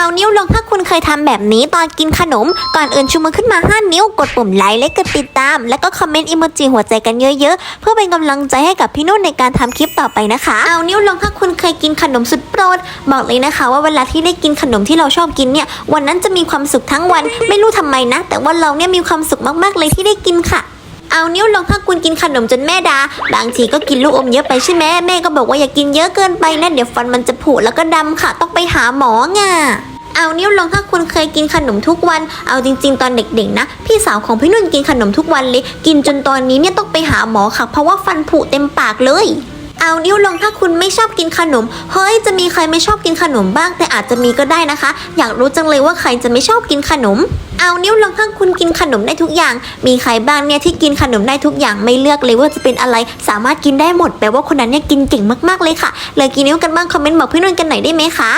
เอานิ้วลงถ้าคุณเคยทำแบบนี้ตอนกินขนม ก่อนอื่นชูมือขึ้นมา 5 นิ้วกดปุ่มไลค์และกดติดตาม แล้วก็คอมเมนต์อิโมจิหัวใจกันเยอะๆ เพื่อเป็นกำลังใจให้กับพี่นุ่นในการทำคลิปต่อไปนะคะ เอานิ้วลงถ้าคุณเคยกินขนมสุดโปรด บอกเลยนะคะ ว่าเวลาที่ได้กินขนมที่เราชอบกินเนี่ยวันนั้นจะมีความสุขทั้งวัน ไม่รู้ทำไมนะ แต่ว่าเราเนี่ยมีความสุขมากๆเลยที่ได้กินค่ะ เอานิ้วลงถ้าคุณกินขนมจนแม่ดาบางทีก็กินลูกอมเยอะไปใช่ไหมแม่ก็บอกว่าอย่ากินเยอะเกินไปนะเดี๋ยวฟันมันจะผุแล้วก็ดำค่ะ ต้องไปหาหมอไงเอานิ้วลงถ้าคุณเคยกินขนมทุกวัน เอาจริง ๆ ตอนเด็กๆนะ พี่สาวของพี่นุ่นกินขนมทุกวันเลย กินจนตอนนี้เนี่ยต้องไปหาหมอค่ะ เพราะว่าฟันผุเต็มปากเลย เอานิ้วลงถ้าคุณไม่ชอบกินขนม เฮ้ยจะมีใครไม่ชอบกินขนมบ้าง แต่อาจจะมีก็ได้นะคะ อยากรู้จังเลยว่าใครจะไม่ชอบกินขนม เอานิ้วลงถ้าคุณกินขนมได้ทุกอย่าง มีใครบ้างเนี่ยที่กินขนมได้ทุกอย่างไม่เลือกเลยว่าจะเป็นอะไร สามารถกินได้หมดแปลว่าคนนั้นเนี่ยกินเก่งมากๆเลยค่ะเลยกินนิ้วกันบ้างคอมเมนต์บอกพี่นุ่นกันหน่อยได้ไหมคะ